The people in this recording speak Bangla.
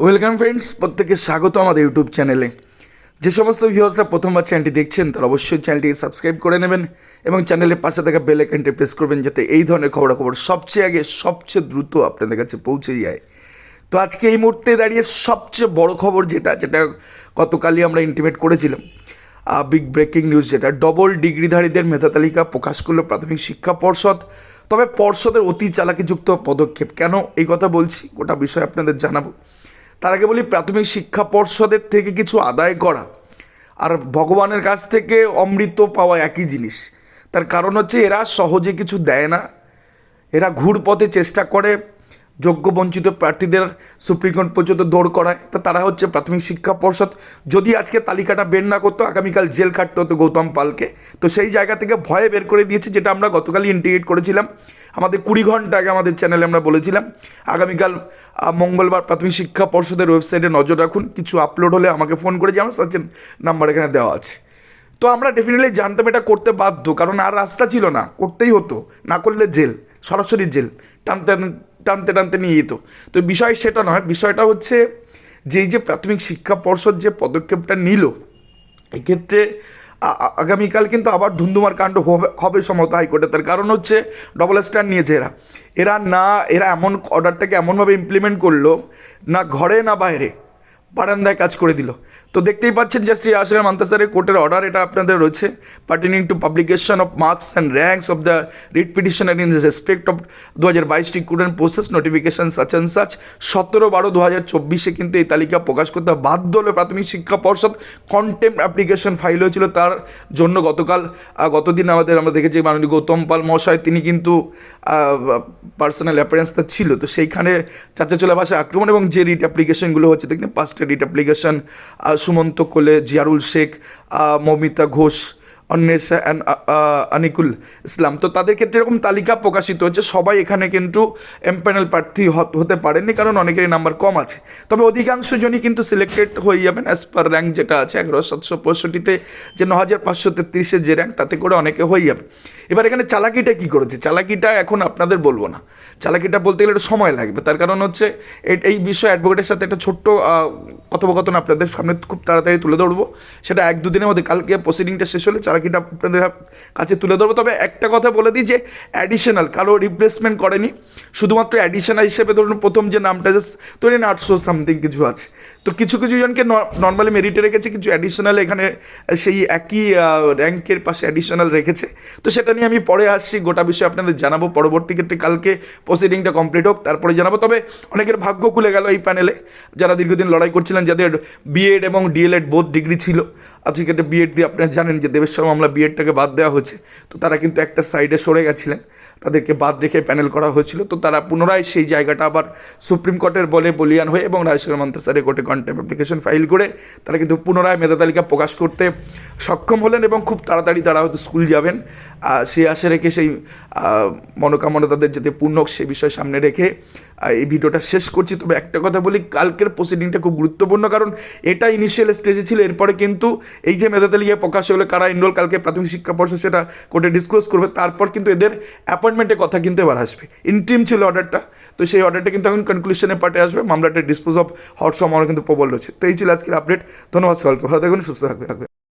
ওয়েলকাম ফ্রেন্ডস প্রত্যেকে স্বাগত আমাদের ইউটিউব চ্যানেলে যে সমস্ত ভিউয়ার্সরা প্রথমবার চ্যানেলটি দেখছেন, তারা অবশ্যই চ্যানেলটিকে সাবস্ক্রাইব করে নেবেন এবং চ্যানেলের পাশে থাকা বেল আইকনটি প্রেস করবেন যাতে এই ধরনের খবরাখবর সবচেয়ে আগে, সবচেয়ে দ্রুত আপনাদের কাছে পৌঁছে যায়। তো আজকে এই মুহূর্তে দাঁড়িয়ে সবচেয়ে বড় খবর যেটা যেটা গতকালই আমরা ইন্টিমেট করেছিলাম বিগ ব্রেকিং নিউজ যেটা। ডবল ডিগ্রিধারীদের মেধা তালিকা প্রকাশ করল প্রাথমিক শিক্ষা পর্ষদ। তবে পর্ষদের অতি চালাকিযুক্ত পদক্ষেপ কেন? এই কথা বলছি, গোটা বিষয় আপনাদের জানাব। তার আগে বলি, প্রাথমিক শিক্ষা পর্ষদের থেকে কিছু আদায় করা। আর ভগবানের কাছ থেকে অমৃত পাওয়া একই জিনিস। তার কারণ হচ্ছে, এরা সহজে কিছু দেয় না। এরা ঘুর পথে চেষ্টা করে, যোগ্য বঞ্চিত প্রার্থীদের সুপ্রিম কোর্ট পর্যন্ত দৌড় করায়। তো তারা হচ্ছে প্রাথমিক শিক্ষা পর্ষদ। যদি আজকে তালিকাটা বের না করতো, আগামীকাল জেল কাটতে হতো গৌতম পালকে। তো সেই জায়গা থেকে ভয়ে বের করে দিয়েছে, যেটা আমরা গতকালই ইন্টিগ্রেট করেছিলাম। আমাদের কুড়ি ঘণ্টা আগে আমাদের চ্যানেলে আমরা বলেছিলাম। আগামীকাল মঙ্গলবার প্রাথমিক শিক্ষা পর্ষদের ওয়েবসাইটে নজর রাখুন। কিছু আপলোড হলে আমাকে ফোন করে যেমন সার্চেন নাম্বার এখানে দেওয়া আছে। তো আমরা ডেফিনেটলি জানতাম এটা করতে বাধ্য, কারণ আর রাস্তা ছিল না, করতেই হতো, না করলে জেল, সরাসরি জেল, টানতে টানতে টানতে নিয়ে যেত। তো বিষয় সেটা নয়, বিষয়টা হচ্ছে যেই যে প্রাথমিক শিক্ষা পর্ষদ যে পদক্ষেপটা নিল, এক্ষেত্রে আগামীকাল কিন্তু আবার ধুন্ধুমার কাণ্ড হবে সমত হাইকোর্টে। তার কারণ হচ্ছে ডবল স্ট্যান্ড নিয়েছে এরা। এরা না, এরা এমন অর্ডারটাকে এমনভাবে ইমপ্লিমেন্ট করল, না ঘরে, না বাইরে। বারান্দায় কাজ করে দিল। তো দেখতেই পাচ্ছেন যে শ্রী আশরাম আন্তাসারের কোর্টের অর্ডার এটা আপনাদের রয়েছে pertaining to publication of marks and ranks of the writ petitioner in respect of দু হাজার বাইশ recruitment process notification such and such সতেরো বারো দু হাজার চব্বিশে কিন্তু এই তালিকা প্রকাশ করতে বাধ্য হলো প্রাথমিক শিক্ষা পর্ষদ কন্টেম্প অ্যাপ্লিকেশন ফাইল হয়েছিল তার জন্য গতকাল গতদিন আমাদের আমরা দেখেছি মাননীয় গৌতম পাল মহাশয়, তিনি কিন্তু পার্সোনাল অ্যাপিয়ারেন্সটা ছিল। তো সেইখানে চাচা চলে ভাষা আক্রমণ এবং যে রিট অ্যাপ্লিকেশনগুলো হচ্ছে, দেখবেন পাঁচটা writ application Sumanta Kole, Jiarul Sheikh Mamita Moumita Ghosh Anwesha and Anikul Islam. তো তাদের ক্ষেত্রে এরকম তালিকা প্রকাশিত হচ্ছে। সবাই এখানে কিন্তু এমপ্যানেল প্রার্থী হতে পারেননি, কারণ অনেকেরই নাম্বার কম আছে। তবে অধিকাংশ জনই কিন্তু সিলেক্টেড হয়ে যাবেন অ্যাজ পার র্যাঙ্ক যেটা আছে, এগারো, সাতশো পঁয়ষট্টিতে যে ন হাজার পাঁচশো তেত্রিশের যে র্যাঙ্ক তাতে করে অনেকে হয়ে যাবে। এবার এখানে চালাকিটা কী করেছে? চালাকিটা এখন আপনাদের বলব না। চালাকিটা বলতে গেলে একটু সময় লাগবে। তার কারণ হচ্ছে এই- বিষয়ে অ্যাডভোকেটের সাথে একটা ছোট্ট কথোপকথন আপনাদের সামনে খুব তাড়াতাড়ি তুলে ধরবো। সেটা এক দুদিনের মধ্যে, কালকে প্রসিডিংটা শেষ হলে চালাকিটা আপনাদের কাছে তুলে ধরবো। তবে একটা কথা বলে দিই যে অ্যাডিশনাল কারও রিপ্লেসমেন্ট করেনি। শুধুমাত্র অ্যাডিশনাল হিসেবে ধরুন প্রথম যে নামটা জাস্ট ধরেন আটশো সামথিং কিছু আছে। তো কিছু কিছু জনকে নর্মালি মেরিটে রেখেছে, কিছু অ্যাডিশনাল এখানে সেই একই র্যাঙ্কের পাশে অ্যাডিশনাল রেখেছে। তো সেটা নিয়ে আমি পরে আসছি, গোটা বিষয়ে আপনাদের জানাব। পরবর্তী ক্ষেত্রে কালকে প্রসিডিংটা কমপ্লিট হোক, তারপরে জানাব। তবে অনেকের ভাগ্য খুলে গেল এই প্যানেলে যারা দীর্ঘদিন লড়াই করছিলেন যাদের বিএড এবং ডিএলএড বোধ ডিগ্রি ছিল। আজকে একটা বিএড দিয়ে আপনারা জানেন যে দেবেশ্বর মামলা বিএডটাকে বাদ দেওয়া হয়েছে। তো তারা কিন্তু একটা সাইডে সরে গেছিলেন। তাদেরকে বাদ রেখে প্যানেল করা হয়েছিল। তো তারা পুনরায় সেই জায়গাটা আবার সুপ্রিম কোর্টের বলে বলিয়ান হয়ে এবং রাজশেখর মন্তাসারের কোর্টে কন্টেম্প অ্যাপ্লিকেশন ফাইল করে তারা কিন্তু পুনরায় মেধা তালিকা প্রকাশ করতে সক্ষম হলেন এবং খুব তাড়াতাড়ি তারা হয়তো স্কুল যাবেন। সেই আশা রেখে সেই মনোকামনা তাদের যাতে পূর্ণ সে বিষয় সামনে রেখে এই ভিডিওটা শেষ করছি। তবে একটা কথা বলি, কালকের প্রসিডিংটা খুব গুরুত্বপূর্ণ কারণ এটা ইনিশিয়াল স্টেজে ছিল। এরপরে কিন্তু এই যে মেধা তালিকায় প্রকাশ হলে, কারা এনরোল কালকে প্রাথমিক শিক্ষা পর্ষদ সেটা কোর্টে ডিসক্লোজ করবে। তারপর কিন্তু এদের অ্যাপয়েন্টমেন্টের কথা কিন্তু এবার আসবে। ইন্টিম ছিল অর্ডারটা তো সেই অর্ডারটা কিন্তু এখন কনক্লুশনে পার্টে আসবে। মামলাটা ডিসপোজ অফ হওয়ার সময় কিন্তু প্রবল রয়েছে। তো এই ছিল আজকের আপডেট ধন্যবাদ সকলকে ভালো থাকবেন সুস্থ থাকবে থাকবে